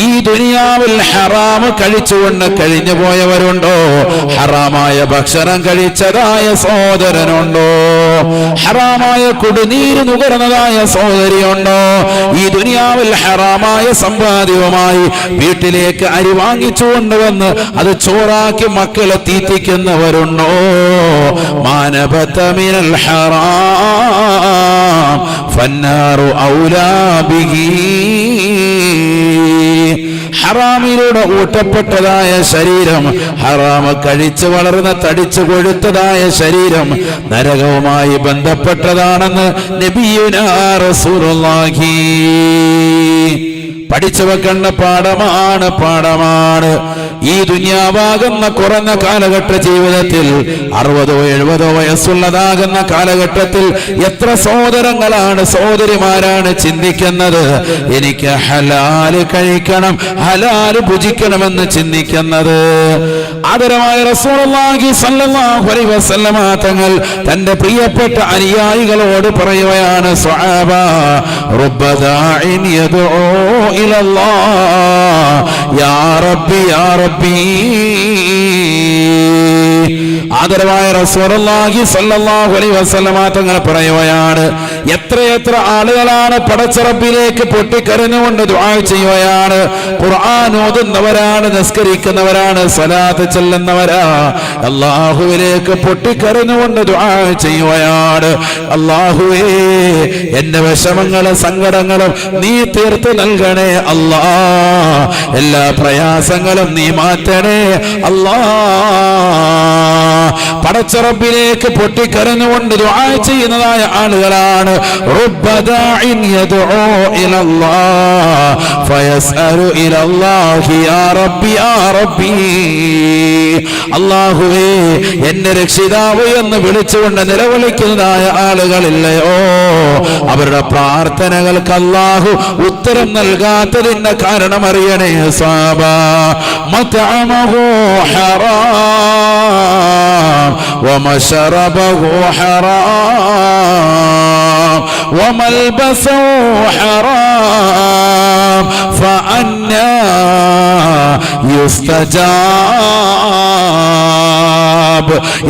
ഈ ദുനിയാവിൽ ഹറാമ് കഴിച്ചുകൊണ്ട് കഴിഞ്ഞു പോയവരുണ്ടോ? ഹറാമായ ഭക്ഷണം കഴിച്ചതായ സഹോദരനുണ്ടോ? ഹറാമായ കുടിനീര് നുകർന്നതായ സഹോദരിയുണ്ടോ? ഈ ദുനിയാവിൽ ഹറാമായ സമ്പാദ്യവുമായി വീട്ടിലേക്ക് അരി വാങ്ങിച്ചു കൊണ്ടുവന്ന് അത് ചോറാക്കി മക്കളെ തീറ്റിക്കുന്നവരുണ്ടോ? മാനബത്തമിനൽ ഹറാം. ഫന്നാറു ഔലാ ബിഹി. ഹറാമിലൂടെ ഊറ്റപ്പെട്ടതായ ശരീരം ഹറാമ കഴിച്ച് വളർന്ന തടിച്ചു കൊഴുത്തതായ ശരീരം നരകവുമായി ബന്ധപ്പെട്ടതാണെന്ന് നബിയുനാ റസൂലുള്ളാഹി. പഠിച്ചു വെക്കേണ്ട പാഠമാണ് പാഠമാണ്. ഈ ദുനിയാവാകുന്ന കുറഞ്ഞ കാലഘട്ട ജീവിതത്തിൽ അറുപതോ എഴുപതോ വയസ്സുള്ളതാകുന്ന കാലഘട്ടത്തിൽ എത്ര സഹോദരങ്ങളാണ് സഹോദരിമാരാണ് ചിന്തിക്കുന്നത്? എനിക്ക് ഹലാൽ കഴിക്കണം ഹലാൽ ഭുജിക്കണമെന്ന് ചിന്തിക്കുന്നത്. ആദരമായ റസൂലുള്ളാഹി സ്വല്ലല്ലാഹു വസല്ലമ തങ്ങൾ തന്റെ പ്രിയപ്പെട്ട അനുയായികളോട് പറയുകയാണ് യാ റബ്ബി യാ റബ്ബി. ആദരവായ റസൂലുള്ളാഹി സല്ലല്ലാഹു അലൈഹി വസല്ലമ തങ്ങൾ പറയുകയാണ് എത്രയെത്ര ആളുകളാണ് പടച്ചറബിലേക്ക് പൊട്ടിക്കരഞ്ഞുകൊണ്ട് ദുആ ചെയ്യുകയാണ്. ഖുർആൻ ഓതുന്നവരാണ് നിസ്കരിക്കുന്നവരാണ് സലാത്ത് ചെല്ലുന്നവരാ. അള്ളാഹുവിലേക്ക് പൊട്ടിക്കരഞ്ഞുകൊണ്ട് ദുആ ചെയ്യുകയാണ്. അള്ളാഹുവേ എന്റെ വിഷമങ്ങളും സങ്കടങ്ങളും നീ തീർത്ത് നൽകണേ അല്ലാ. എല്ലാ പ്രയാസങ്ങളും നീ മാറ്റണേ. അല്ലാ. പടച്ചറപ്പിലേക്ക് പൊട്ടിക്കരഞ്ഞുകൊണ്ട് ദുആ ചെയ്യുന്നതായ ആളുകളാണ്. റബ്ബദാഇൻ യദ്ഉ റബ്ബി റബ്ബി. അല്ലാഹുവേ എന്നെ രക്ഷിതാവ് എന്ന് വിളിച്ചുകൊണ്ട് നിലവിളിക്കുന്നതായ ആളുകളില്ലയോ? അവരുടെ പ്രാർത്ഥനകൾക്ക് അല്ലാഹു ഉത്തരം നൽകാത്തതിന്റെ കാരണം അറിയണേ സാബ. مطعمه حرام وما شربه حرام وما وملبسه حرام فأنا യുസ്തജാബ്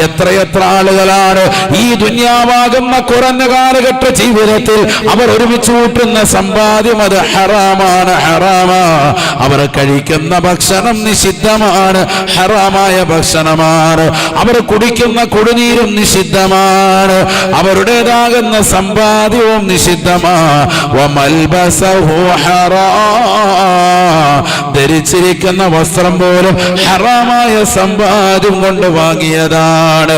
എത്രയെത്ര ആളുകളാണ് ഈ ദുന്യാവാകുന്ന കുറഞ്ഞ കാലഘട്ട ജീവിതത്തിൽ അവർ ഒരുമിച്ച് കൂട്ടുന്ന സമ്പാദ്യം അത് ഹറാമാണ് ഹറാമാ. അവർ കഴിക്കുന്ന ഭക്ഷണം നിഷിദ്ധമാണ് ഹറാമായ ഭക്ഷണമാണ്. അവർ കുടിക്കുന്ന കുടിനീരും നിഷിദ്ധമാണ്. അവരുടേതാകുന്ന സമ്പാദ്യവും നിഷിദ്ധമാണ് ധരിച്ചിരിക്കുന്ന വസ്ത്രം പോലും ഹറാമായ സമ്പാദ്യം കൊണ്ട് വാങ്ങിയതാണ്.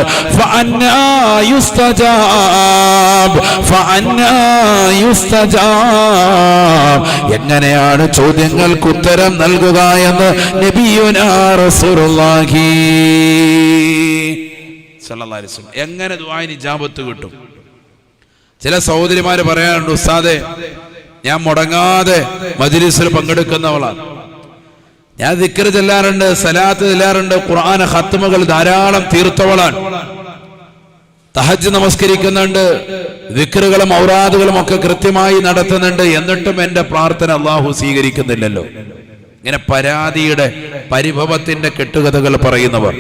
എങ്ങനെയാണ് ചോദ്യങ്ങൾക്ക് ഉത്തരം നൽകുക എന്ന് നബിയുനാഹി. എങ്ങനെ ജാപത്ത് കിട്ടും? ചില സഹോദരിമാര് പറയാറുണ്ട് ഉസ്താദെ ഞാൻ മുടങ്ങാതെ മജ്ലിസിൽ പങ്കെടുക്കുന്നവളാണ്. ഞാൻ ദിക്കർ ചെല്ലാറുണ്ട് സലാത്ത് ചെല്ലാറുണ്ട് ഖുർആൻ ഹത്തുമകൾ ധാരാളം തീർത്തവളാണ്. തഹജ് നമസ്കരിക്കുന്നുണ്ട് ദിക്കറുകളും ഔറാദുകളും ഒക്കെ കൃത്യമായി നടത്തുന്നുണ്ട് എന്നിട്ടും എന്റെ പ്രാർത്ഥന അള്ളാഹു സ്വീകരിക്കുന്നില്ലല്ലോ. ഇങ്ങനെ പരാതിയുടെ പരിഭവത്തിന്റെ കെട്ടുകഥകൾ പറയുന്നവർ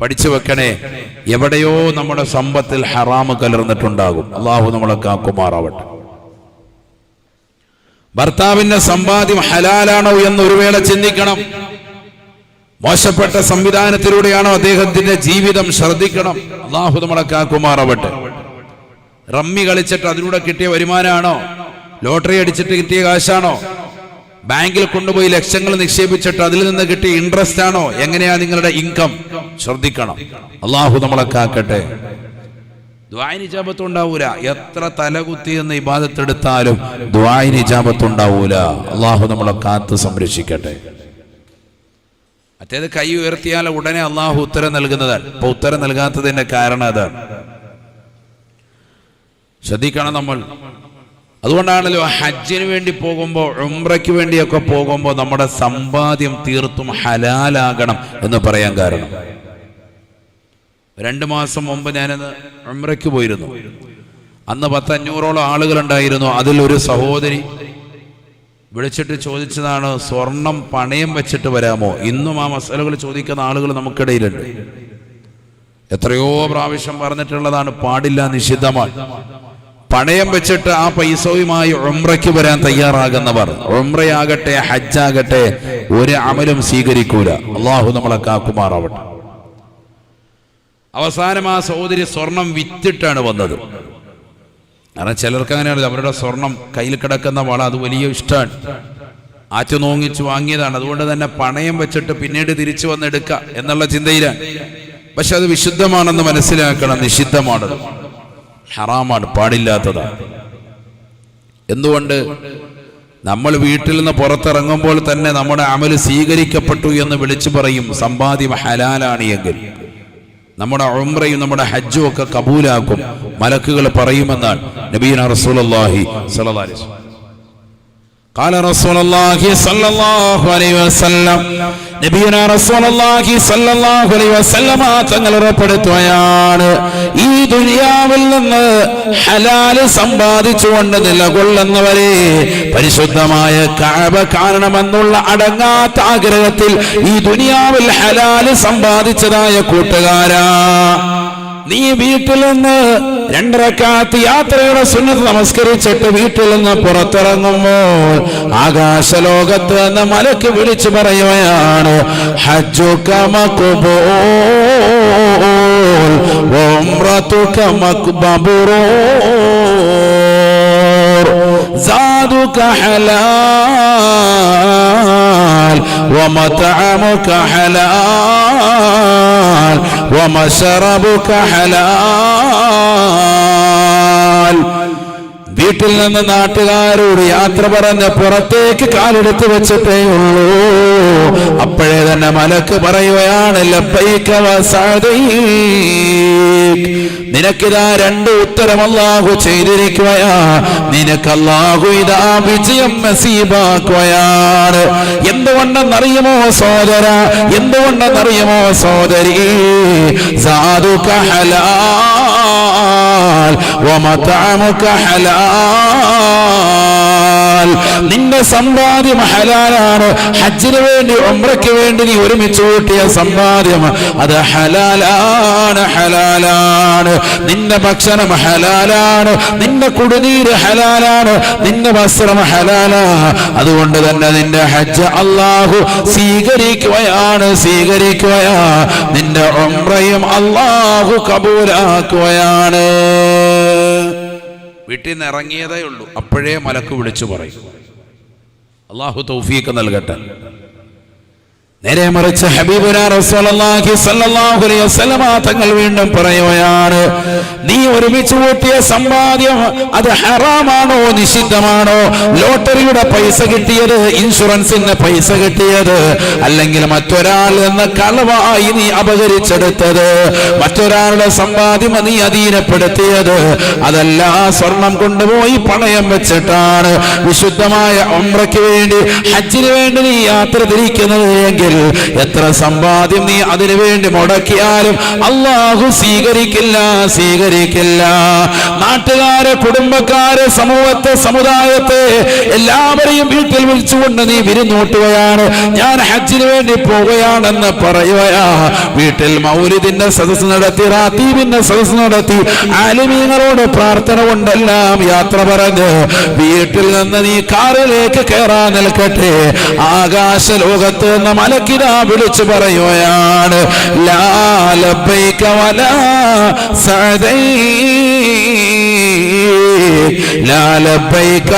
പഠിച്ചു വെക്കണേ എവിടെയോ നമ്മുടെ സമ്പത്തിൽ ഹറാമ് കലർന്നിട്ടുണ്ടാകും. അള്ളാഹു നമ്മളെ കാക്കുമാറാവട്ടെ. ഭർത്താവിന്റെ സമ്പാദ്യം ഹലാലാണോ എന്ന് ഒരു വേള ചിന്തിക്കണം. മോശപ്പെട്ട സംവിധാനത്തിലൂടെയാണോ അദ്ദേഹത്തിന്റെ ജീവിതം ശ്രദ്ധിക്കണം അള്ളാഹു നമ്മളെ കാക്കുമാറാവട്ടെ. റമ്മി കളിച്ചിട്ട് അതിലൂടെ കിട്ടിയ വരുമാനമാണോ ലോട്ടറി അടിച്ചിട്ട് കിട്ടിയ കാശാണോ? ബാങ്കിൽ കൊണ്ടുപോയി ലക്ഷങ്ങൾ നിക്ഷേപിച്ചിട്ട് അതിൽ നിന്ന് കിട്ടിയ ഇൻട്രസ്റ്റ് ആണോ? എങ്ങനെയാ നിങ്ങളുടെ ഇൻകം ശ്രദ്ധിക്കണം അള്ളാഹു നമ്മളെ കാക്കട്ടെ. ദ്വായിന് ഇജാബത്ത് ഉണ്ടാവൂല. എത്ര തലകുത്തി എന്ന് ഇബാദത്തെടുത്താലും ദ്വായിന് ഇജാബത്ത് ഉണ്ടാവൂല. അള്ളാഹു നമ്മളെ കാത്ത് സംരക്ഷിക്കട്ടെ. മറ്റേത് കൈ ഉയർത്തിയാൽ ഉടനെ അള്ളാഹു ഉത്തരം നൽകുന്നതാണ്. ഇപ്പൊ ഉത്തരം നൽകാത്തതിന്റെ കാരണം അതാണ്. ശ്രദ്ധിക്കണം നമ്മൾ. അതുകൊണ്ടാണല്ലോ ഹജ്ജിന് വേണ്ടി പോകുമ്പോൾ ഉംറയ്ക്ക് വേണ്ടിയൊക്കെ പോകുമ്പോൾ നമ്മുടെ സമ്പാദ്യം തീർത്തും ഹലാലാകണം എന്ന് പറയാൻ കാരണം. രണ്ട് മാസം മുമ്പ് ഞാനത് ഉംറയ്ക്ക് പോയിരുന്നു. അന്ന് പത്തഞ്ഞൂറോളം ആളുകളുണ്ടായിരുന്നു. ഒരു സഹോദരി വിളിച്ചിട്ട് ചോദിച്ചതാണ് സ്വർണം പണയം വെച്ചിട്ട് വരാമോ? ഇന്നും ആ മസാലകൾ ചോദിക്കുന്ന ആളുകൾ നമുക്കിടയിലുണ്ട്. എത്രയോ പ്രാവശ്യം പറഞ്ഞിട്ടുള്ളതാണ് പാടില്ല നിഷിദ്ധമാണ്. പണയം വെച്ചിട്ട് ആ പൈസയുമായി ഉംറയ്ക്ക് വരാൻ തയ്യാറാകുന്നവർ ഉംറയാകട്ടെ ഹജ്ജാകട്ടെ ഒരു അമലും സ്വീകരിക്കൂല. അള്ളാഹു നമ്മളെ കാക്കുമാറാവട്ടെ. അവസാനം ആ സഹോദരി സ്വർണം വിറ്റിട്ടാണ് വന്നത്. കാരണം ചിലർക്ക് അങ്ങനെയാണ് അവരുടെ സ്വർണം കയ്യിൽ കിടക്കുന്ന വള അത് വലിയ ഇഷ്ടമാണ്. ആറ്റു നോങ്ങിച്ച് വാങ്ങിയതാണ്. അതുകൊണ്ട് തന്നെ പണയം വെച്ചിട്ട് പിന്നീട് തിരിച്ചു വന്നെടുക്കുക എന്നുള്ള ചിന്തയിലാണ്. പക്ഷെ അത് വിശുദ്ധമാണെന്ന് മനസ്സിലാക്കണം നിഷിദ്ധമാണത് ഹറാമാണ് പാടില്ലാത്തതാണ് എന്തുകൊണ്ട്? നമ്മൾ വീട്ടിൽ നിന്ന് പുറത്തിറങ്ങുമ്പോൾ തന്നെ നമ്മുടെ അമൽ സ്വീകരിക്കപ്പെട്ടു എന്ന് വിളിച്ചു പറയും സമ്പാദ്യം ഹലാലാണ് എങ്കിൽ. നമ്മുടെ ഉംറയും നമ്മുടെ ഹജ്ജും ഒക്കെ കബൂലാക്കും. മലക്കുകൾ പറയുമെന്നാണ് നബീന അലൈഹി വസല്ലം. قال رسول الله صلى الله عليه وسلم നബിയുന റസൂലുള്ളാഹി സ്വല്ലല്ലാഹു അലൈഹി വസല്ലമ തങ്ങൾ ഉറപ്പെടുത്തുകയാണ് ഈ ദുനിയാവിൽ നിന്ന് ഹലാല് സമ്പാദിച്ചുകൊണ്ട് നിലകൊള്ളുന്നവരെ പരിശുദ്ധമായ കഅബ കാണണമെന്നുള്ള അടങ്ങാത്ത ആഗ്രഹത്തിൽ ഈ ദുനിയാവിൽ ഹലാല് സമ്പാദിച്ചതായ കൂട്ടുകാരാ നീ വീട്ടിൽ നിന്ന് രണ്ടരക്കാത്ത് യാത്രയുടെ സുന്നത്ത് നമസ്കരിച്ചിട്ട് വീട്ടിൽ നിന്ന് പുറത്തിറങ്ങുമ്പോൾ ആകാശലോകത്ത് നിന്ന് മലക്ക് വിളിച്ചു പറയുകയാണ് ഹജ്ജുക മഖ്ബൂൽ വഉംറതുക മക്ബറൂർ زادك حلال ومطعمك حلال വമശറബുക ഹലാൽ വീട്ടിൽ നിന്ന് നാട്ടുകാരോട് യാത്ര പറഞ്ഞ് പുറത്തേക്ക് കാലെടുത്ത് വെച്ചിട്ടേ ഉള്ളൂ. അപ്പോഴേ തന്നെ മലക്ക് പറയുകയാണ്. നിനക്കിതാ രണ്ട് ഉത്തരം അല്ലാഹു ചെയ്തിരിക്കുകയാ. നിനക്ക് അല്ലാഹു ഇതാ വിജയം നസീബാക്കുകയാണ്. എന്തുകൊണ്ടെന്നറിയുമോ സോദര എന്തുകൊണ്ടെന്നറിയുമോ സോദരി സാധുക ഹലാൽ നിന്റെ സമ്പാദ്യം ഹലാലാണ് ഹജ്ജിന് ഉംറയ്ക്ക് വേണ്ടി നീ ഒരുമിച്ച് കൂട്ടിയ സമ്പാദ്യം അത് ഹലാലാണ് ഹലാലാണ്. നിന്റെ ഭക്ഷണം ഹലാലാണ് നിന്റെ കുടിനീര് ഹലാലാണ് നിന്റെ വസ്ത്രം ഹലാലാ അതുകൊണ്ട് തന്നെ നിന്റെ ഹജ്ജ് അള്ളാഹു സ്വീകരിക്കുകയാണ് സ്വീകരിക്കുകയാ. നിന്റെ ഉംറയും അള്ളാഹു കബൂലാക്കുകയാണ്. വീട്ടിൽ നിന്ന് ഇറങ്ങിയതേ ഉള്ളൂ. അപ്പോഴേ മലക്ക് വിളിച്ചു പറയും. അള്ളാഹു തൗഫീക്ക് നൽകട്ടെ. നേരെ മറിച്ച് തങ്ങൾ വീണ്ടും പറയുകയാണ് നീ ഒരുമിച്ച് കൂട്ടിയ സമ്പാദ്യം അത് ഹറാമാണോ? നിഷിദ്ധമാണോ? ലോട്ടറിയുടെ പൈസ കിട്ടിയത് ഇൻഷുറൻസിന്റെ പൈസ കിട്ടിയത് അല്ലെങ്കിൽ മറ്റൊരാൾ എന്ന കളവായി നീ അപകരിച്ചെടുത്തത് മറ്റൊരാളുടെ സമ്പാദ്യം നീ അധീനപ്പെടുത്തിയത്? അതല്ല സ്വർണം കൊണ്ടുപോയി പണയം വെച്ചിട്ടാണ് വിശുദ്ധമായ ഉംറയ്ക്ക് വേണ്ടി ഹജ്ജിന് വേണ്ടി നീ യാത്ര തിരിക്കുന്നത് എങ്കിൽ എത്ര സമ്പാദ്യം നീ അതിനു വേണ്ടി മുടക്കിയാലും അള്ളാഹു സ്വീകരിക്കില്ല സ്വീകരിക്കില്ല. നാട്ടുകാരെ കുടുംബക്കാരെ സമൂഹത്തെ സമുദായത്തെ എല്ലാവരെയും വീട്ടിൽ വിളിച്ചുകൊണ്ട് നീ വിരുന്നൂട്ടുകയാണ്. ഞാൻ ഹജ്ജിന് വേണ്ടി പോവുകയാണെന്ന് പറയുകയാ. വീട്ടിൽ മൗലിദിന്റെ സദസ് നടത്തി റാത്തീബിന്റെ സദസ് നടത്തി ആലിമീങ്ങളോട് പ്രാർത്ഥന കൊണ്ടെല്ലാം യാത്ര പറഞ്ഞ് വീട്ടിൽ നിന്ന് നീ കാറിലേക്ക് കയറാൻ നിൽക്കട്ടെ. ആകാശ ലോകത്ത് നിന്ന് മലക്കിതാ വിളിച്ചു പറയുകയാണ് ലാ ലബ്ബൈക സദൈ സഅദൈക് ലാ ലബ്ബൈക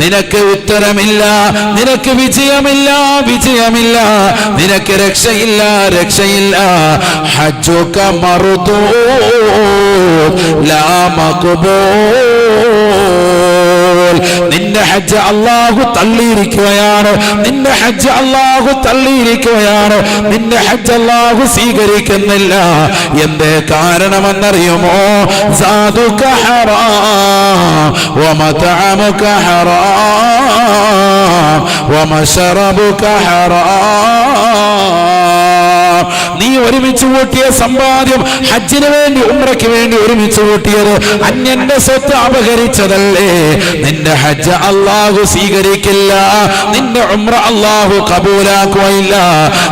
നിനക്ക് ഉത്തരമില്ല നിനക്ക് വിജയമില്ല വിജയമില്ല നിനക്ക് രക്ഷയില്ല രക്ഷയില്ല. ഹജ്ജുക മറുതൂ ലാ മഖ്ബൂൽ നിന്റെ ഹജ്ജ് അള്ളാഹു തള്ളിയിരിക്കുകയാണ് നിന്റെ ഹജ്ജ് അള്ളാഹു തള്ളിയിരിക്കുകയാണ് നിന്റെ ഹജ്ജ് അള്ളാഹു സ്വീകരിക്കുന്നില്ല എന്തേ കാരണമെന്നറിയുമോ സാധുക ഹറാം ومطعمك حرام ومشربك حرام നീ ഒരുമിച്ച് കൂട്ടിയ സമ്പാദ്യം ഹജ്ജിന് വേണ്ടി ഉമ്രയ്ക്ക് വേണ്ടി ഒരുമിച്ച് കൂട്ടിയത് അന്യന്റെ സ്വത്ത് അപഹരിച്ചതല്ലേ? നിന്റെ ഹജ്ജ് അള്ളാഹു സ്വീകരിക്കില്ല നിന്റെ ഉമ്ര അള്ളാഹു കബൂലാക്കുകയില്ല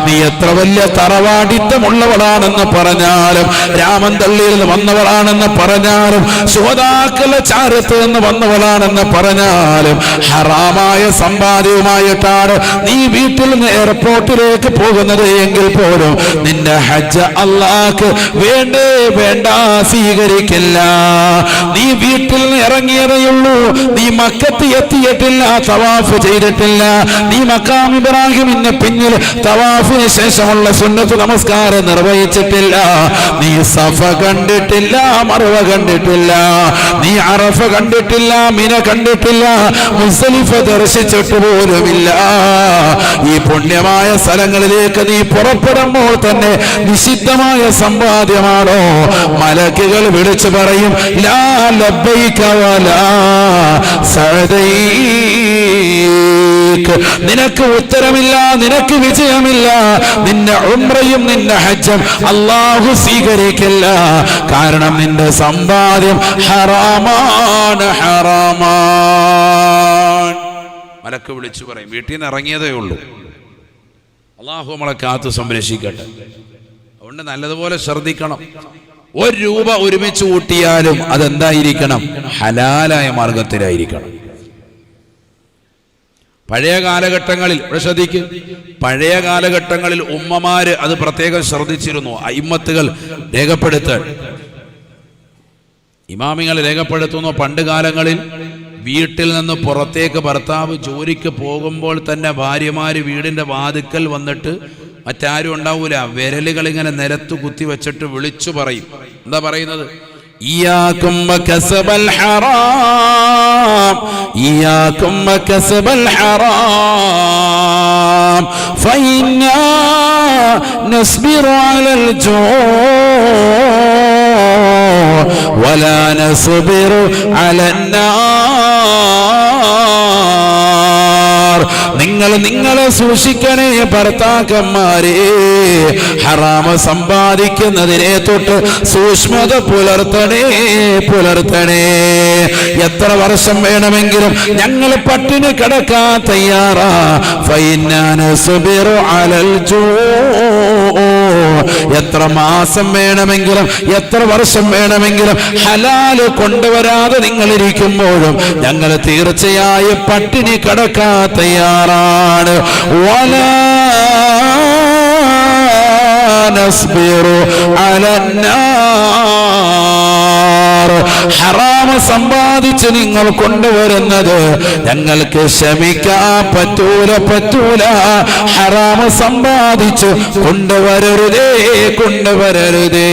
നീ എത്ര വലിയ തറവാടിത്തമുള്ളവളാണെന്ന് പറഞ്ഞാലും രാമന്തള്ളിയിൽ നിന്ന് വന്നവളാണെന്ന് പറഞ്ഞാലും ശോതാക്കളുടെ ചാരത്ത് നിന്ന് വന്നവളാണെന്ന് പറഞ്ഞാലും ഹറാമായ സമ്പാദ്യവുമായിട്ടാണ് നീ വീട്ടിൽ നിന്ന് എയർപോർട്ടിലേക്ക് പോകുന്നത് എങ്കിൽ പോലും നിന്റെ ഹജ്ജ് അള്ളാഹ് വേണ്ടേ വേണ്ട സ്വീകരിക്കില്ല. നീ വീട്ടിൽ നിന്ന് ഇറങ്ങിയതേയുള്ളൂ നീ മക്കത്ത് എത്തിയിട്ടില്ല തവാഫ് ചെയ്തിട്ടില്ല. നീ മക്കാം ഇബ്രാഹിമിന്റെ പിന്നിൽ തവാഫിന് ശേഷമുള്ള സുന്നത്ത് നമസ്കാരം നിർവഹിച്ചിട്ടില്ല. നീ സഫ കണ്ടിട്ടില്ല മറവ കണ്ടിട്ടില്ല. നീ അറഫ കണ്ടിട്ടില്ല മിന കണ്ടിട്ടില്ല മുസലിഫ ദർശിച്ചിട്ട് പോലുമില്ല. ഈ പുണ്യമായ സ്ഥലങ്ങളിലേക്ക് നീ പുറപ്പെടുമ്പോൾ തന്നെ നിഷിദ്ധമായ സമ്പാദ്യമാണോ? മലക്കുകൾ വിളിച്ചു പറയും ലാ നിനക്ക് ഉത്തരമില്ല നിനക്ക് വിജയമില്ല നിന്റെ ഉംറയും നിന്റെ ഹജ്ജും അള്ളാഹു സ്വീകരിക്കില്ല. കാരണം നിന്റെ സമ്പാദ്യം ഹറാമാണ് ഹറാമാൻ മലക്ക് വിളിച്ചു പറയും വീട്ടിൽ നിന്ന് ഇറങ്ങിയതേ ഉള്ളൂ. അള്ളാഹു നമ്മളെ കാത്ത് സംരക്ഷിക്കട്ടെ. അതുകൊണ്ട് നല്ലതുപോലെ ശ്രദ്ധിക്കണം. ഒരു രൂപ ഒരുമിച്ച് കൂട്ടിയാലും അതെന്തായിരിക്കണം? ഹലാലായ മാർഗത്തിലായിരിക്കണം. പഴയ കാലഘട്ടങ്ങളിൽ ഇവിടെ ശ്രദ്ധിക്കും പഴയ കാലഘട്ടങ്ങളിൽ ഉമ്മമാര് അത് പ്രത്യേകം ശ്രദ്ധിച്ചിരുന്നു. അയിമത്തുകൾ രേഖപ്പെടുത്ത ഇമാമിങ്ങൾ രേഖപ്പെടുത്തുന്നു പണ്ട് കാലങ്ങളിൽ. വീട്ടിൽ നിന്ന് പുറത്തേക്ക് ഭർത്താവ് ജോലിക്ക് പോകുമ്പോൾ തന്നെ ഭാര്യമാര് വീടിന്റെ വാതുക്കൽ വന്നിട്ട് മറ്റാരും ഉണ്ടാവൂല. വിരലുകൾ ഇങ്ങനെ നിരത്തു കുത്തി വെച്ചിട്ട് വിളിച്ചു പറയും. എന്താ പറയുന്നത്? ഫൈന നസ്ബിറു അലൽ ജൂ. ولا نصبر على النار നിങ്ങൾ നിങ്ങളെ സൂക്ഷിക്കണേ ഭർത്താക്കന്മാരെ ഹറാമ സമ്പാദിക്കുന്നതിനെ തൊട്ട് സൂക്ഷ്മത പുലർത്തണേ പുലർത്തണേ എത്ര വർഷം വേണമെങ്കിലും ഞങ്ങൾ പട്ടിണി കിടക്കാൻ തയ്യാറാ ഫൈനാന സുബിറു അലൽ ജൂ എത്ര മാസം വേണമെങ്കിലും എത്ര വർഷം വേണമെങ്കിലും ഹലാൽ കൊണ്ടുവരാതെ നിങ്ങൾ ഇരിക്കുമ്പോഴും ഞങ്ങൾ തീർച്ചയായും പട്ടിണി കടക്കാൻ തയ്യാറാണ്. വലാ നസ്ബിറു അലന്നാർ ഹറാമ സമ്പാദിച്ച് നിങ്ങൾ കൊണ്ടുവരുന്നത് ഞങ്ങൾക്ക് ക്ഷമിക്കാൻ പറ്റൂല പറ്റൂല. ഹറാമ സമ്പാദിച്ച് കൊണ്ടുവരരുതേ കൊണ്ടുവരരുതേ.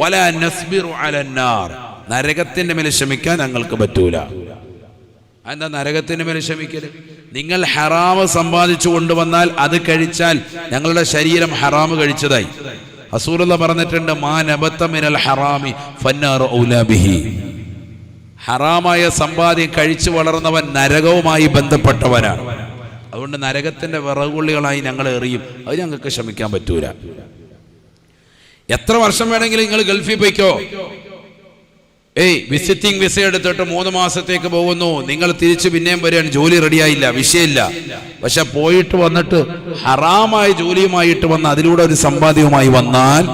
വല അലന്നാർ നരകത്തിന്റെ മേൽ ക്ഷമിക്കാൻ ഞങ്ങൾക്ക് പറ്റൂല. എന്താ നരകത്തിന്റെ മേൽ ക്ഷമിക്കൽ? നിങ്ങൾ ഹറാമ് സമ്പാദിച്ചു കൊണ്ടുവന്നാൽ അത് കഴിച്ചാൽ ഞങ്ങളുടെ ശരീരം ഹറാമ് കഴിച്ചതായി. അസൂലുള്ള പറഞ്ഞിട്ടുണ്ട് മാ നബത്ത മിനൽ ഹറാമി ഫന്നാർ ഹറാമായ സമ്പാദ്യം കഴിച്ചു വളർന്നവൻ നരകവുമായി ബന്ധപ്പെട്ടവനാണ്. അതുകൊണ്ട് നരകത്തിന്റെ വിറകുള്ളികളായി ഞങ്ങൾ എറിയും. അത് ഞങ്ങൾക്ക് ക്ഷമിക്കാൻ പറ്റൂല. എത്ര വർഷം വേണമെങ്കിലും നിങ്ങൾ ഗൾഫിൽ പോയിക്കോ? ഏയ് വിസിറ്റിംഗ് വിസ എടുത്തിട്ട് മൂന്ന് മാസത്തേക്ക് പോകുന്നു. നിങ്ങൾ തിരിച്ചു പിന്നെയും വരികയാണ്. ജോലി റെഡിയായില്ല. വിഷയമില്ല. പക്ഷെ പോയിട്ട് വന്നിട്ട് ഹറാമായ ജോലിയുമായിട്ട് വന്ന് അതിലൂടെ ഒരു സമ്പാദ്യവുമായി വന്നാൽ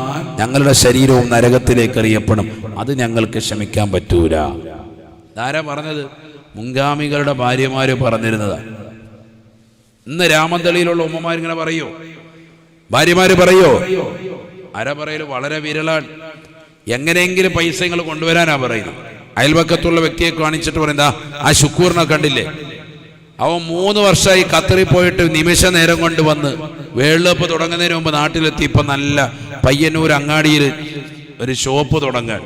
ഞങ്ങളുടെ ശരീരവും നരകത്തിലേക്ക് എറിയപ്പെടും. അത് ഞങ്ങൾക്ക് ക്ഷമിക്കാൻ പറ്റൂല. ധാരാ പറഞ്ഞത്? മുൻഗാമികളുടെ ഭാര്യമാര് പറഞ്ഞിരുന്നത്. ഇന്ന് രാമന്തളിയിലുള്ള ഉമ്മമാരിങ്ങനെ പറയോ? ഭാര്യമാര് പറയോ? ആരാ വളരെ വിരളാണ്. എങ്ങനെയെങ്കിലും പൈസ നിങ്ങൾ കൊണ്ടുവരാനാ പറയുന്നത്. അയൽവക്കത്തുള്ള വ്യക്തിയെ കാണിച്ചിട്ട് പറയുന്നതാ ആ ശുക്കൂറിനെ കണ്ടില്ലേ? അവൻ മൂന്ന് വർഷമായി ഖത്തറിൽ പോയിട്ട് നിമിഷ നേരം കൊണ്ട് വന്ന് വേൾഡ് കപ്പ് തുടങ്ങുന്നതിന് മുമ്പ് നാട്ടിലെത്തി. ഇപ്പൊ നല്ല പയ്യന്നൂർ അങ്ങാടിയിൽ ഒരു ഷോപ്പ് തുടങ്ങാൻ.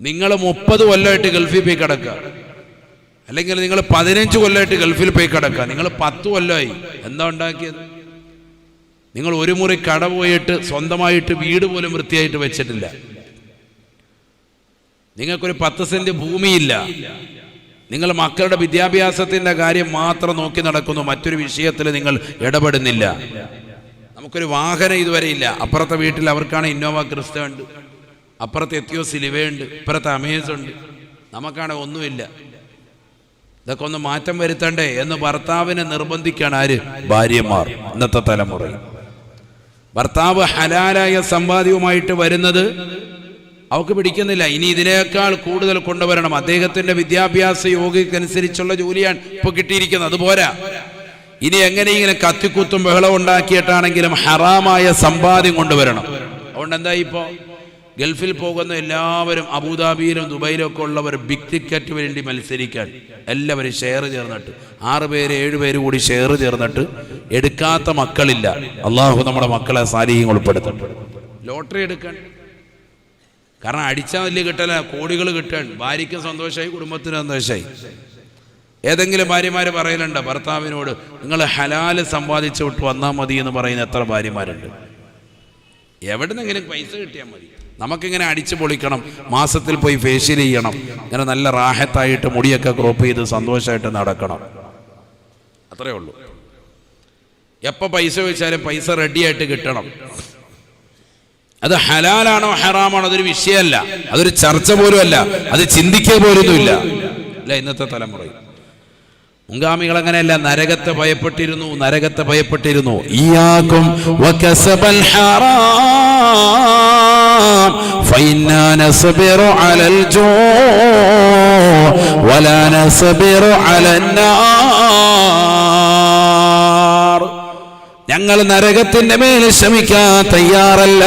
നിങ്ങൾ മുപ്പത് കൊല്ലമായിട്ട് ഗൾഫിൽ പോയി കിടക്കുക. അല്ലെങ്കിൽ നിങ്ങൾ പതിനഞ്ച് കൊല്ലമായിട്ട് ഗൾഫിൽ പോയി കിടക്കുക. നിങ്ങൾ പത്ത് കൊല്ലമായി. എന്താ ഉണ്ടാക്കിയത്? നിങ്ങൾ ഒരു മുറി കട പോയിട്ട് സ്വന്തമായിട്ട് വീട് പോലും വൃത്തിയായിട്ട് വെച്ചിട്ടില്ല. നിങ്ങൾക്കൊരു പത്ത് സെന്റ് ഭൂമിയില്ല. നിങ്ങൾ മക്കളുടെ വിദ്യാഭ്യാസത്തിന്റെ കാര്യം മാത്രം നോക്കി നടക്കുന്നു. മറ്റൊരു വിഷയത്തിൽ നിങ്ങൾ ഇടപെടുന്നില്ല. നമുക്കൊരു വാഹനം ഇതുവരെ ഇല്ല. അപ്പുറത്തെ വീട്ടിൽ അവർക്കാണ് ഇന്നോവ ക്രിസ്റ്റ ഉണ്ട്. അപ്പുറത്തെ എത്തിയോ സിലിവയുണ്ട് ഇപ്പുറത്തെ അമേസ് ഉണ്ട്. നമുക്കാണ് ഒന്നുമില്ല. ഇതൊക്കെ ഒന്ന് മാറ്റം വരുത്തണ്ടേ എന്ന് ഭർത്താവിനെ നിർബന്ധിക്കാണ് ആര്? ഭാര്യമാർ. ഇന്നത്തെ തലമുറ. ഭർത്താവ് ഹലാലായ സമ്പാദ്യവുമായിട്ട് വരുന്നത് അവൾക്ക് പിടിക്കുന്നില്ല. ഇനി ഇതിനേക്കാൾ കൂടുതൽ കൊണ്ടുവരണം. അദ്ദേഹത്തിന്റെ വിദ്യാഭ്യാസ യോഗ്യക്കനുസരിച്ചുള്ള ജോലിയാണ് ഇപ്പൊ കിട്ടിയിരിക്കുന്നത്. അതുപോരാ ഇനി എങ്ങനെ ഇങ്ങനെ കത്തിക്കുത്തും ബഹളം ഉണ്ടാക്കിയിട്ടാണെങ്കിലും ഹറാമായ സമ്പാദ്യം കൊണ്ടുവരണം. അതുകൊണ്ട് എന്താ ഇപ്പോ? ഗൾഫിൽ പോകുന്ന എല്ലാവരും അബുദാബിയിലും ദുബൈയിലും ഒക്കെ ഉള്ളവർ ബിഗ് ടിക്കറ്റ് വേണ്ടി മത്സരിക്കാൻ എല്ലാവരും ഷെയർ ചേർന്നിട്ട്. ആറ് പേര് ഏഴ് പേര് കൂടി ഷെയർ ചേർന്നിട്ട് എടുക്കാത്ത മക്കളില്ല. അള്ളാഹു നമ്മുടെ മക്കളെ സാരീഹ്യം ഉൾപ്പെടുത്തും. ലോട്ടറി എടുക്കാൻ. കാരണം അടിച്ചാൽ വലിയ കിട്ടല കോടികൾ കിട്ടാൻ. ഭാര്യയ്ക്കും സന്തോഷമായി കുടുംബത്തിന് സന്തോഷമായി. ഏതെങ്കിലും ഭാര്യമാർ പറയലുണ്ട്? ഭർത്താവിനോട് നിങ്ങൾ ഹലാൽ സമ്പാദിച്ചു വിട്ട് വന്നാൽ മതി എന്ന് പറയുന്ന എത്ര ഭാര്യമാരുണ്ട്? എവിടെ നിന്നെങ്കിലും പൈസ കിട്ടിയാൽ മതി. നമുക്കിങ്ങനെ അടിച്ചു പൊളിക്കണം മാസത്തിൽ പോയി ഫേഷ്യൽ ചെയ്യണം ഇങ്ങനെ നല്ല റാഹത്തായിട്ട് മുടിയൊക്കെ ക്രോപ്പ് ചെയ്ത് സന്തോഷമായിട്ട് നടക്കണം. അത്രേ ഉള്ളൂ. എപ്പ പൈസ വെച്ചാലും പൈസ റെഡിയായിട്ട് കിട്ടണം. അത് ഹലാലാണോ ഹറാമാണോ അതൊരു വിഷയമല്ല. അതൊരു ചർച്ച പോലും അല്ല. അത് ചിന്തിക്കുക പോലൊന്നുമില്ല അല്ല ഇന്നത്തെ തലമുറ. മുങ്കാമികൾ അങ്ങനെയല്ല. നരകത്തെ ഭയപ്പെട്ടിരുന്നു നരകത്തെ ഭയപ്പെട്ടിരുന്നു. ഇയാക്കും فإنا نصبر على الجوع ولا نصبر على النار. ഞങ്ങൾ നരകത്തിന്റെ മേൽ ശ്രമിക്കാൻ തയ്യാറല്ല.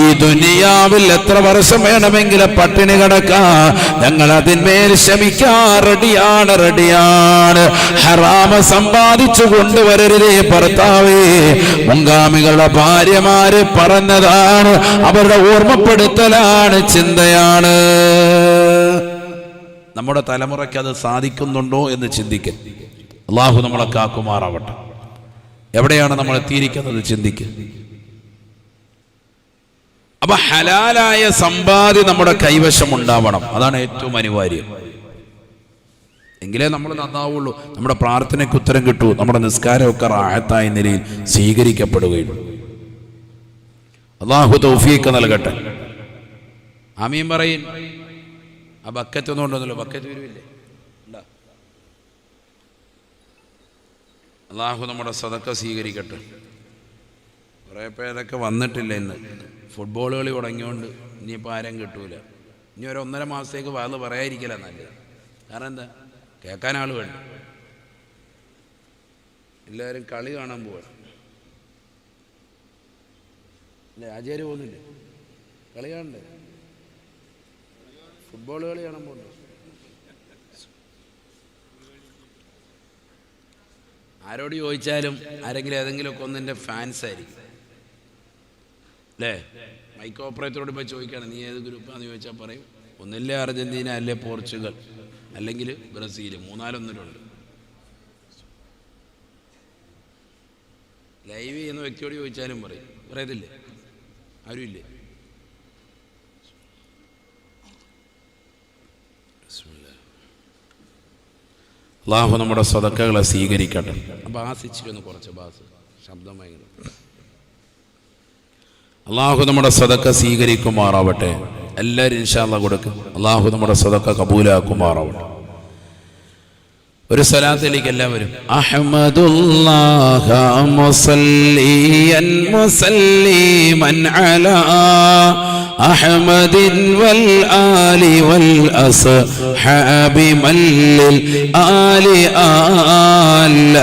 ഈ ദുനിയാവിൽ എത്ര വർഷം വേണമെങ്കിലും പട്ടിണി കിടക്കാം. ഞങ്ങൾ അതിന്മേൽ ശ്രമിക്കാൻ റെഡിയാണ് റെഡിയാണ്. ഹറാമ സമ്പാദിച്ചു കൊണ്ടുവരരുതേ ഭർത്താവേ. മുങ്കാമികളുടെ ഭാര്യമാര് പറഞ്ഞതാണ് അവരുടെ ഓർമ്മപ്പെടുത്തലാണ് ചിന്തയാണ്. നമ്മുടെ തലമുറയ്ക്ക് അത് സാധിക്കുന്നുണ്ടോ എന്ന് ചിന്തിക്കും അള്ളാഹു നമ്മളെ കാക്കുമാറാവട്ടെ. എവിടെയാണ് നമ്മൾ എത്തിയിരിക്കുന്നത്? ചിന്തിക്കുക അപ്പൊ ഹലാലായ സമ്പാദ്യം നമ്മുടെ കൈവശം ഉണ്ടാവണം അതാണ് ഏറ്റവും അനിവാര്യം. എങ്കിലേ നമ്മൾ നന്നാവുള്ളൂ. നമ്മുടെ പ്രാർത്ഥനയ്ക്ക് ഉത്തരം കിട്ടൂ. നമ്മുടെ നിസ്കാരമൊക്കെ റാഹത്തായ നിലയിൽ സ്വീകരിക്കപ്പെടുകയുള്ളൂ. അള്ളാഹു തൗഫീക്ക് നൽകട്ടെ. ആമീൻ പറയും. ആ ബക്കറ്റ് ഒന്നും ഉണ്ടോന്നല്ലോ ബക്കറ്റ് വരുമില്ലേ അള്ളാഹു നമ്മുടെ സതക്ക സ്വീകരിക്കട്ടെ. കുറേ പേരൊക്കെ വന്നിട്ടില്ല ഇന്ന്. ഫുട്ബോൾ കളി തുടങ്ങിയോണ്ട് ഇനിയിപ്പോൾ ആരും കിട്ടൂല. ഇനി ഒരു ഒന്നര മാസത്തേക്ക് വാത് പറയാതിരിക്കില്ല നല്ലത്. കാരണം എന്താ? കേൾക്കാൻ ആൾ വേണ്ട. എല്ലാവരും കളി കാണാൻ പോവാണ് അല്ലേ ആചാര്യ പോകുന്നില്ലേ? കളി കാണണ്ടേ? ഫുട്ബോൾ കളി കാണാൻ പോകുന്നു ആരോട് ചോദിച്ചാലും ആരെങ്കിലും ഏതെങ്കിലുമൊക്കെ ഒന്നെന്റെ ഫാൻസ് ആയിരിക്കും. അല്ലേ? മൈക്ക് ഓപ്പറേറ്ററോട് ഇപ്പോൾ ചോദിക്കുകയാണ് നീ ഏത് ഗ്രൂപ്പാന്ന് ചോദിച്ചാൽ പറയും. ഒന്നില്ലേ അർജന്റീന അല്ലേ പോർച്ചുഗൽ അല്ലെങ്കിൽ ബ്രസീൽ മൂന്നാലൊന്നിലുണ്ട്. ലൈവ് ചെയ്യുന്ന വ്യക്തിയോട് ചോദിച്ചാലും പറയും. പറയത്തില്ലേ? ആരും ഇല്ലേ അള്ളാഹു നമ്മുടെ സ്വതക്കകളെ സ്വീകരിക്കട്ടെ. ബാസിച്ചിരുന്നു കുറച്ച് ബാസ്. ശബ്ദം ഭയങ്കര അള്ളാഹു നമ്മുടെ സ്വതക്ക സ്വീകരിക്കുമാറാവട്ടെ. എല്ലാവരും ഇൻഷാല്ല കൊടുക്കും. അള്ളാഹു നമ്മുടെ സ്വതക്ക കബൂലാക്കുമാറാവട്ടെ. ഒരു സ്വലാത്തിലേക്ക് എല്ലാവരും അഹമ്മദുല്ലാഹ മുസല്ലിയൻ മുസല്ലിമൻ അലാ അഹ്മദിൻ വൽ ആലി വൽ അസ്ഹാബി മല്ലിൽ ആലി ആല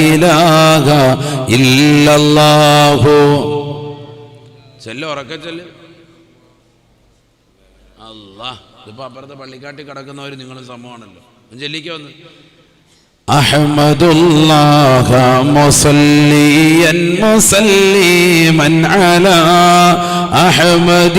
ഇലാഹ ഇല്ലല്ലാഹു ചെല്ല് ഉറക്ക ചെല്ല് അല്ലാ ഇതിപ്പോ അപ്പുറത്തെ പള്ളിക്കാട്ടിൽ കിടക്കുന്നവർ നിങ്ങളും സംഭവമാണല്ലോ ചെല്ലിക്ക് വന്ന് أحمد الله مصليا مسلما على أحمد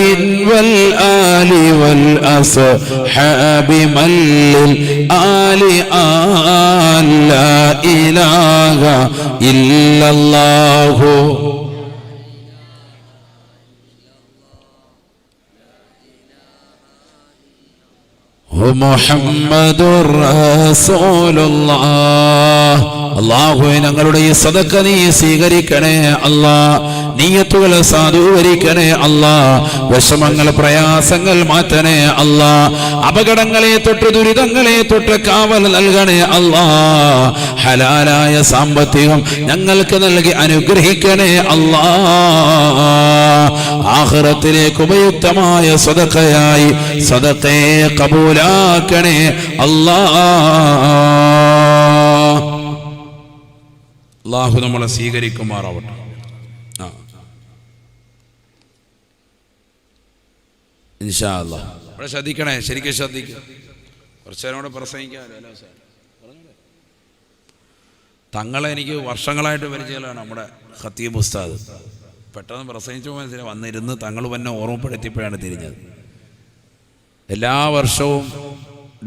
والآل والأصحاب من للآل آل لا إله إلا الله. محمد رسول الله. അള്ളാഹുവെ ഞങ്ങളുടെ ഈ സദക്ക നീ സ്വീകരിക്കണേ അല്ലാ. നീയത്തുകൾ സാധൂകരിക്കണേ അല്ലാ. വിഷമങ്ങൾ പ്രയാസങ്ങൾ മാറ്റണേ അല്ലാ. അപകടങ്ങളെ തൊട്ട് ദുരിതങ്ങളെ തൊട്ട് കാവൽ നൽകണേ അല്ലാ. ഹലാലായ സാമ്പത്തികം ഞങ്ങൾക്ക് നൽകി അനുഗ്രഹിക്കണേ അല്ലാ. ആഹ്റത്തിലേക്ക് ഉപയുക്തമായ സദക്കയായി സദക്കയെ കബൂലാക്കണേ അല്ലാ. അള്ളാഹു നമ്മളെ സ്വീകരിക്കുമാറാവട്ടെ. ഇൻഷാ ഇവിടെ ശ്രദ്ധിക്കണേ ശരിക്കും ശ്രദ്ധിക്കുക കുറച്ചു നേരം പ്രസംഗിക്കാമല്ലോ? തങ്ങളെ എനിക്ക് വർഷങ്ങളായിട്ട് പരിചയമാണ് നമ്മുടെ ഖത്തീബ് ഉസ്താദ്. പെട്ടെന്ന് പ്രസംഗിച്ചു മനസ്സിലായി വന്നിരുന്ന് തങ്ങൾ തന്നെ ഓർമ്മപ്പെടുത്തിയപ്പോഴാണ് തിരിഞ്ഞത്. എല്ലാ വർഷവും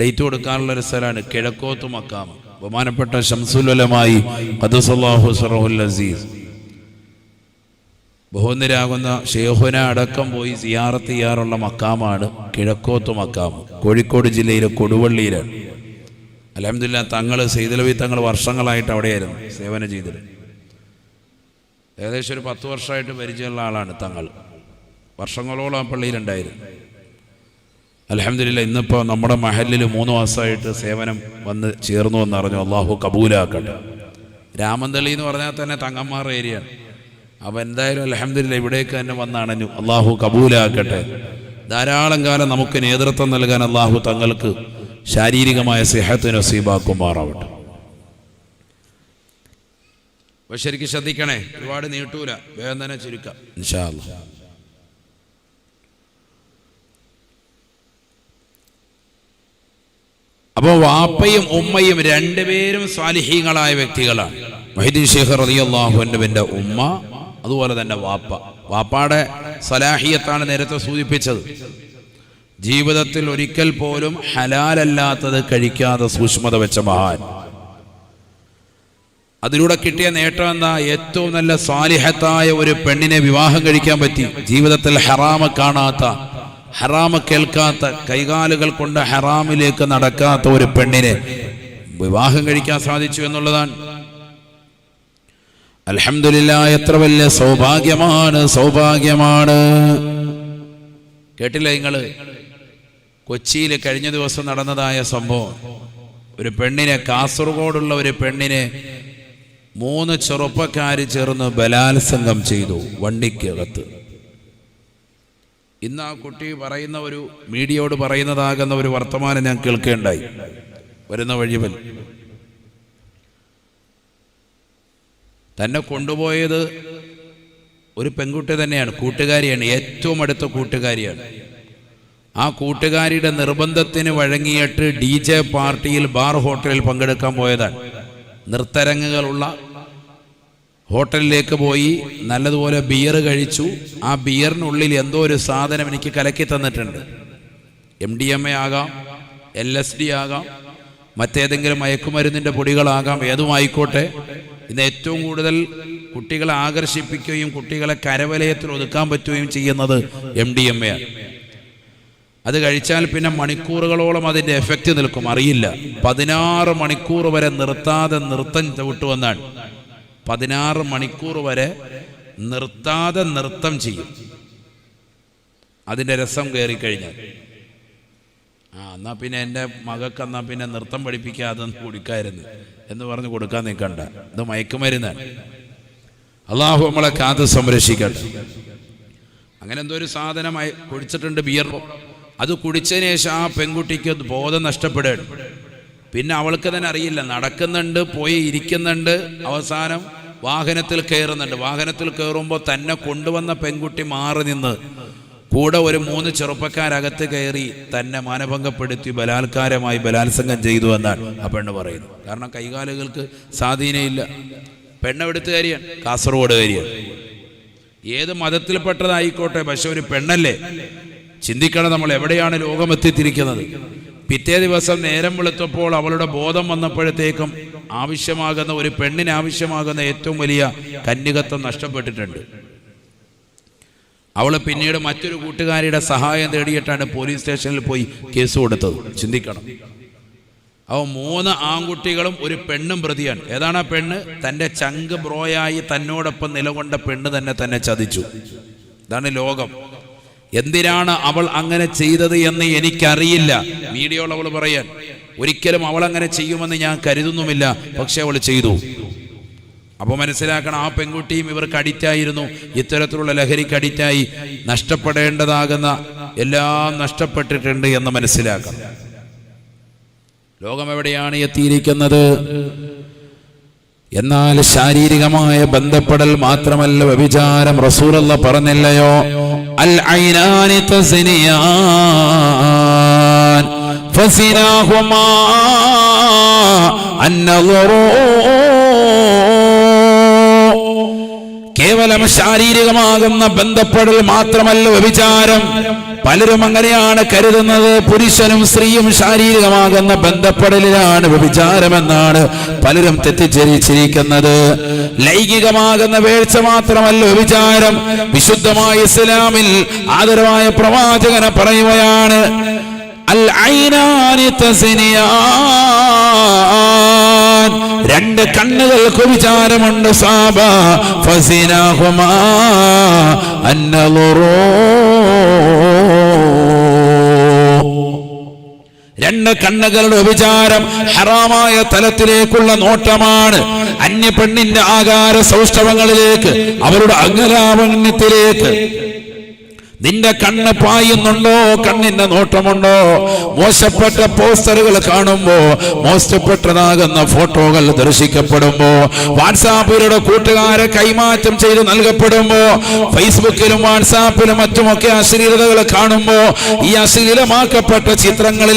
ഡേറ്റ് കൊടുക്കാനുള്ള ഒരു സ്ഥലമാണ് കിഴക്കോത്ത് മക്കാം ബഹുമാനപ്പെട്ട അസീസ്. ബഹുനിരാകുന്ന ഷേഹുന അടക്കം പോയി സിയാറത്ത് ചെയ്യാറുള്ള മക്കാമാണ് കിഴക്കോത്ത് മക്കാം കോഴിക്കോട് ജില്ലയിലെ കൊടുവള്ളിയിലാണ് അലഹമില്ല തങ്ങൾ സെയ്തലവി തങ്ങൾ വർഷങ്ങളായിട്ട് അവിടെയായിരുന്നു സേവനം ചെയ്തത്. ഏകദേശം ഒരു പത്ത് വർഷമായിട്ട് പരിചയമുള്ള ആളാണ് തങ്ങൾ. വർഷങ്ങളോളം ആ പള്ളിയിലുണ്ടായിരുന്നു. അലഹമില്ല ഇന്നിപ്പോൾ നമ്മുടെ മഹലിൽ മൂന്ന് മാസമായിട്ട് സേവനം വന്ന് ചേർന്നു എന്ന് അറിഞ്ഞു അള്ളാഹു കബൂലാക്കട്ടെ. രാമന്തളി എന്ന് പറഞ്ഞാൽ തന്നെ തങ്ങന്മാർ ഏരിയ. അപ്പോൾ എന്തായാലും അലഹമില്ല ഇവിടേക്ക് തന്നെ വന്നണഞ്ഞു. അള്ളാഹു കബൂലാക്കട്ടെ. ധാരാളം കാലം നമുക്ക് നേതൃത്വം നൽകാൻ അള്ളാഹു തങ്ങൾക്ക് ശാരീരികമായ സിഹത്ത് നസീബാക്കുമാറാവട്ടെ. ശരിക്കും ശ്രദ്ധിക്കണേ ഒരുപാട് നീട്ടൂല. തന്നെ ചുരുക്കാം. ഇൻഷാ അല്ലാ അപ്പോൾ വാപ്പയും ഉമ്മയും രണ്ടുപേരും സ്വാലിഹീങ്ങളായ വ്യക്തികളാണ്. മഹിദീൻ ഷേഖ് റളിയല്ലാഹുവിന്റെ ഉമ്മ അതുപോലെ തന്നെ വാപ്പ. വാപ്പാടെ സലാഹിയത്താണ് നേരത്തെ സൂചിപ്പിച്ചത്. ജീവിതത്തിൽ ഒരിക്കൽ പോലും ഹലാലല്ലാത്തത് കഴിക്കാതെ സൂക്ഷ്മത വെച്ച മഹാൻ. അതിലൂടെ കിട്ടിയ നേട്ടം എന്താ? ഏറ്റവും നല്ല സ്വാലിഹത്തായ ഒരു പെണ്ണിനെ വിവാഹം കഴിക്കാൻ പറ്റി. ജീവിതത്തിൽ ഹറാമ കാണാത്ത ഹറാമ കേൾക്കാത്ത കൈകാലുകൾ കൊണ്ട് ഹറാമിലേക്ക് നടക്കാത്ത ഒരു പെണ്ണിനെ വിവാഹം കഴിക്കാൻ സാധിച്ചു എന്നുള്ളതാണ്. അലഹമില്ല എത്ര വലിയ സൗഭാഗ്യമാണ് സൗഭാഗ്യമാണ്. കേട്ടില്ലേ നിങ്ങൾ? കൊച്ചിയിൽ കഴിഞ്ഞ ദിവസം നടന്നതായ സംഭവം. ഒരു പെണ്ണിനെ കാസർഗോഡുള്ള ഒരു പെണ്ണിനെ മൂന്ന് ചെറുപ്പക്കാർ ചേർന്ന് ബലാത്സംഗം ചെയ്തു വണ്ടിക്കകത്ത്. ഇന്ന് ആ കുട്ടി പറയുന്ന ഒരു മീഡിയയോട് പറയുന്നതാകുന്ന ഒരു വർത്തമാനം ഞാൻ കേൾക്കേണ്ടായി. വരുന്ന വഴിവൻ തന്നെ കൊണ്ടുപോയത് ഒരു പെൺകുട്ടി തന്നെയാണ് കൂട്ടുകാരിയാണ് ഏറ്റവും അടുത്ത കൂട്ടുകാരിയാണ്. ആ കൂട്ടുകാരിയുടെ നിർബന്ധത്തിന് വഴങ്ങിയിട്ട് ഡി ജെ പാർട്ടിയിൽ ബാർ ഹോട്ടലിൽ പങ്കെടുക്കാൻ പോയതാണ്. നൃത്തരങ്ങുകളുള്ള ഹോട്ടലിലേക്ക് പോയി നല്ലതുപോലെ ബിയർ കഴിച്ചു. ആ ബിയറിനുള്ളിൽ എന്തോ ഒരു സാധനം എനിക്ക് കലക്കി തന്നിട്ടുണ്ട്. എം ഡി എം എ ആകാം എൽ എസ് ഡി ആകാം മറ്റേതെങ്കിലും മയക്കുമരുന്നിന്റെ പൊടികളാകാം ഏതുമായിക്കോട്ടെ. ഇന്ന് ഏറ്റവും കൂടുതൽ കുട്ടികളെ ആകർഷിപ്പിക്കുകയും കുട്ടികളെ കരവലയത്തിൽ ഒതുക്കാൻ പറ്റുകയും ചെയ്യുന്നത് എം ഡി എം എ. ആണ് അത് കഴിച്ചാൽ പിന്നെ മണിക്കൂറുകളോളം അതിന്റെ എഫക്റ്റ് നിൽക്കും. അറിയില്ല. പതിനാറ് മണിക്കൂർ വരെ നിർത്താതെ നൃത്തം ചവിട്ടുവന്നാണ് പതിനാറ് മണിക്കൂർ വരെ നിർത്താതെ നൃത്തം ചെയ്യും. അതിന്റെ രസം കയറിക്കഴിഞ്ഞാൽ ആ എന്നാൽ പിന്നെ എന്റെ മകൾക്ക് എന്നാൽ പിന്നെ നൃത്തം പഠിപ്പിക്കാതെ കുടിക്കായിരുന്നു. എന്ന് പറഞ്ഞ് കൊടുക്കാൻ നിൽക്കണ്ട. ഇത് മയക്കുമരുന്നാണ് അള്ളാഹു നമ്മളെ കാത്ത് സംരക്ഷിക്കട്ടെ. അങ്ങനെ എന്തോ ഒരു സാധനമായി കുടിച്ചിട്ടുണ്ട് ബിയർ. അത് കുടിച്ചതിന് ശേഷം ആ പെൺകുട്ടിക്ക് ബോധം നഷ്ടപ്പെടുകയാണ്. പിന്നെ അവൾക്ക് തന്നെ അറിയില്ല. നടക്കുന്നുണ്ട് പോയി ഇരിക്കുന്നുണ്ട്. അവസാനം വാഹനത്തിൽ കയറുന്നുണ്ട്. വാഹനത്തിൽ കയറുമ്പോൾ തന്നെ കൊണ്ടുവന്ന പെൺകുട്ടി മാറി നിന്ന് കൂടെ ഒരു മൂന്ന് ചെറുപ്പക്കാരകത്ത് കയറി തന്നെ മാനഭംഗപ്പെടുത്തി ബലാത്കാരമായി ബലാത്സംഗം ചെയ്തു എന്നാണ് ആ പെണ്ണ് പറയുന്നു കാരണം കൈകാലുകൾക്ക് സ്വാധീനമില്ല. പെണ്ണെടുത്തുകാരിയാണ് കാസർഗോഡുകാരിയാണ്. ഏത് മതത്തിൽപ്പെട്ടതായിക്കോട്ടെ പക്ഷെ ഒരു പെണ്ണല്ലേ? ചിന്തിക്കണം നമ്മൾ എവിടെയാണ് ലോകം എത്തിത്തിരിക്കുന്നത് പിറ്റേ ദിവസം നേരം വെളുത്തപ്പോൾ അവളുടെ ബോധം വന്നപ്പോഴത്തേക്കും ആവശ്യമാകുന്ന ഒരു പെണ്ണിന് ആവശ്യമാകുന്ന ഏറ്റവും വലിയ കന്യകത്വം നഷ്ടപ്പെട്ടിട്ടുണ്ട്. അവൾ പിന്നീട് മറ്റൊരു കൂട്ടുകാരിയുടെ സഹായം തേടിയിട്ടാണ് പോലീസ് സ്റ്റേഷനിൽ പോയി കേസ് കൊടുത്തത്. ചിന്തിക്കണം. അവ മൂന്ന് ആൺകുട്ടികളും ഒരു പെണ്ണും പ്രതിയാണ്. ഏതാണ് ആ പെണ്ണ്? തന്റെ ചങ്ക് ബ്രോയായി തന്നോടൊപ്പം നിലകൊണ്ട പെണ്ണ് തന്നെ തന്നെ ചതിച്ചു. ഇതാണ് ലോകം. എന്തിനാണ് അവൾ അങ്ങനെ ചെയ്തത് എന്ന് എനിക്കറിയില്ല. വീഡിയോയിൽ അവൾ പറയാൻ ഒരിക്കലും അവൾ അങ്ങനെ ചെയ്യുമെന്ന് ഞാൻ കരുതുന്നുമില്ല പക്ഷെ അവൾ ചെയ്തു. അപ്പോൾ മനസ്സിലാക്കണം ആ പെൺകുട്ടിയും ഇവർക്ക് അടിറ്റായിരുന്നു ഇത്തരത്തിലുള്ള ലഹരിക്ക് അഡിക്റ്റായി നഷ്ടപ്പെടേണ്ടതാകുന്ന എല്ലാം നഷ്ടപ്പെട്ടിട്ടുണ്ട് എന്ന് മനസ്സിലാക്കണം. ലോകം എവിടെയാണ് എത്തിയിരിക്കുന്നത്? എന്നാൽ ശാരീരികമായ ബന്ധപ്പെടൽ മാത്രമല്ല വ്യഭിചാരം റസൂലല്ല പറഞ്ഞില്ലയോ? അൽ ഐനാനി ഫസിനാഹുമാ കേവലം ശാരീരികമാകുന്ന ബന്ധപ്പെടൽ മാത്രമല്ല വ്യഭിചാരം. പലരും അങ്ങനെയാണ് കരുതുന്നത്. പുരുഷനും സ്ത്രീയും ശാരീരികമാകുന്ന ബന്ധപ്പെടലിലാണ് വ്യഭിചാരമെന്നാണ് പലരും തെറ്റിദ്ധരിച്ചിരിക്കുന്നത്. ലൈംഗികമാകുന്ന വീഴ്ച മാത്രമല്ല വ്യഭിചാരം. വിശുദ്ധമായ ഇസ്ലാമിൽ ആദരവായ പ്രവാചകനെ പറയുകയാണ് അൽ രണ്ട് കണ്ണുകൾക്ക് വിചാരമുണ്ട് സാബ ഫസിനാഹുമാ അന്നലുറോ. രണ്ട് കണ്ണുകളുടെ വിചാരം ഹറാമായ തലത്തിലേക്കുള്ള നോട്ടമാണ്. അന്യ പെണ്ണിന്റെ ആകാര സൗഷ്ഠവങ്ങളിലേക്ക് അവരുടെ അംഗലാവണ്യത്തിലേക്ക് നിന്റെ കണ്ണ് പായുന്നുണ്ടോ? കണ്ണിന്റെ നോട്ടമുണ്ടോ? മോശപ്പെട്ട പോസ്റ്ററുകൾ കാണുമ്പോ മോശപ്പെട്ടതാകുന്ന ഫോട്ടോകൾ ദർശിക്കപ്പെടുമ്പോ വാട്സാപ്പിലൂടെ കൂട്ടുകാരെ കൈമാറ്റം ചെയ്ത് നൽകപ്പെടുമ്പോ ഫേസ്ബുക്കിലും വാട്സാപ്പിലും മറ്റുമൊക്കെ അശ്ലീലതകൾ കാണുമ്പോ ഈ അശ്ലീലമാക്കപ്പെട്ട ചിത്രങ്ങളിൽ